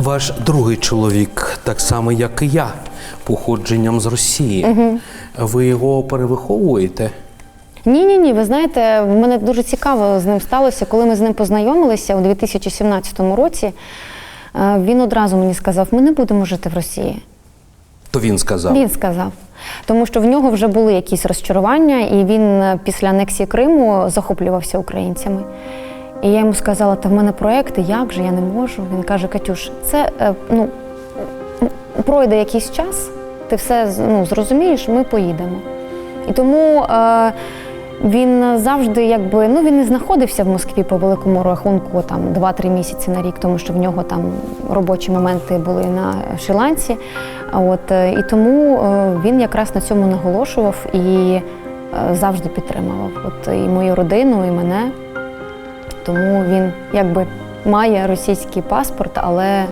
Ваш другий чоловік, так само як і я, походженням з Росії. Ви його перевиховуєте? Ні, ні, ні. Ви знаєте, в мене дуже цікаво з ним сталося. Коли ми з ним познайомилися у 2017 році, е, він одразу мені сказав: ми не будемо жити в Росії. То він сказав. Він сказав. Тому що в нього вже були якісь розчарування, і він е, після анексії Криму захоплювався українцями. І я йому сказала, та в мене проекти, як же я не можу. Він каже: Катюш, це е, ну, пройде якийсь час, ти все ну, зрозумієш, ми поїдемо. І тому е, він завжди якби ну він не знаходився в Москві по великому рахунку там 2-3 місяці на рік, тому що в нього там робочі моменти були на Шрі-Ланці. От е, і тому е, він якраз на цьому наголошував і е, завжди підтримував. От і мою родину, і мене. Тому він якби має російський паспорт, але